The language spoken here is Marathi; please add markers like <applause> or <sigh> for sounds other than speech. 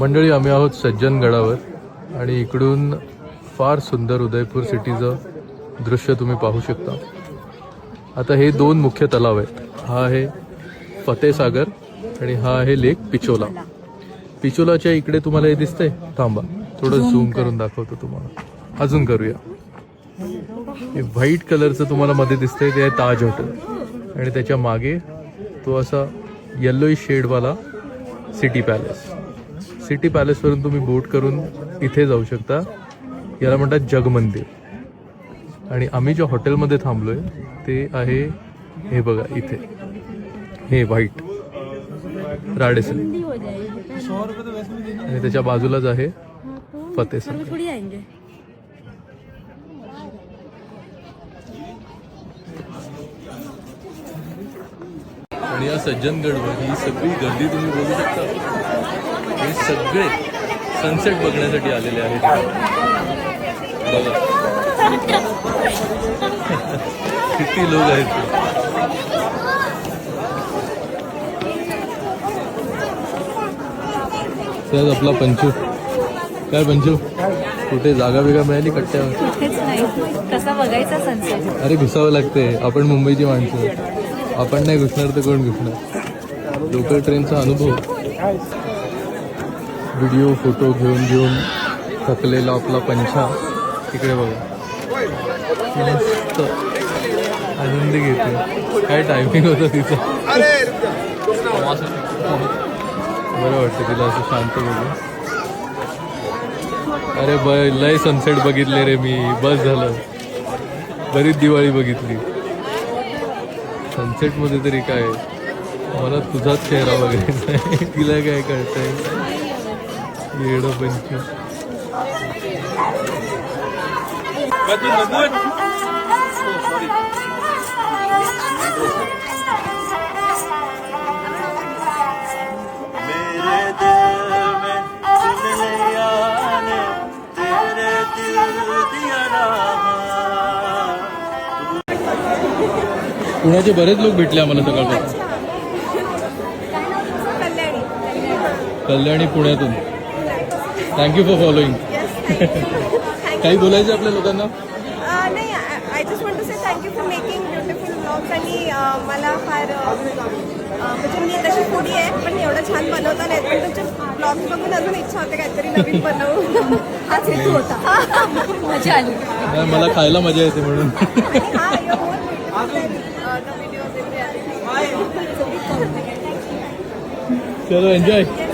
मंडळी आम्ही आहोत सज्जनगडावर आणि इकडून फार सुंदर उदयपूर सिटीचं दृश्य तुम्ही पाहू शकता. आता हे दोन मुख्य तलाव आहेत. हा आहे फतेसागर आणि हा आहे लेक पिचोला. पिचोलाच्या इकडे तुम्हाला हे दिसतंय? थांबा थोडं झूम करून दाखवतो तुम्हाला. अजून करूया. हे व्हाईट कलरचं तुम्हाला मध्ये दिसतंय ते आहे ताज हॉटेल. आणि त्याच्यामागे तो असा येल्लो शेडवाला सिटी पॅलेस. सिटी पॅलेसवरून तुम्ही बोट करून इथे जाऊ शकता. याला म्हणतात जगमंदिर आणि आम्ही ज्या हॉटेलमध्ये थांबलोय ते आहे हे बघा इथे. हे व्हाईट. राडेसल आणि त्याच्या बाजूलाच आहे फतेसागर आणि या सज्जनगडवर ही सगळी गर्दी तुम्ही बघू शकता. हे सगळे सनसेट बघण्यासाठी आलेले आहेत. बघा. <laughs> किती लोक आहेत. त्यात आपला पंचू. काय पंचू? कुठे जागा बिगा मिळाली कट्ट्यावर? कुठेच नाही. कसा बघायचा सनसेट अरे घुसावं लागते आपण मुंबईची माणसं. आपण नाही घुसणार तर कोण घुसणार? लोकल ट्रेनचा अनुभव. व्हिडिओ फोटो घेऊन घेऊन थकलेला आपला पंछा तिकडे बघा. मस्त. आनंद घेते काय टायमिंग होतं तिचं? बरं वाटतं तिला असं शांत बघून. अरे ब लय सनसेट बघितले रे मी. बस झालं. बरीच दिवाळी बघितली. सनसेटमध्ये तरी काय? मला तुझाच चेहरा बघायचा आहे. <laughs> तिला काय कळतंय? येडं पंच. पुण्याचे बरेच लोक भेटले आम्हाला सकाळपासून. कल्याणी. पुण्यातून. थँक्यू फॉर फॉलोईंग काही बोलायचं आपल्या लोकांना? नाही I just want to say thank you for making beautiful blogs आणि मला फार म्हणजे मी तशी फुडी आहे पण एवढं छान बनवता नाही. पण तुमचे ब्लॉग्स बघून अजून इच्छा होते काहीतरी नवीन बनवू. हाच हेतू होता. मजा आली. नाही, मला खायला मजा येते म्हणून. आणि हा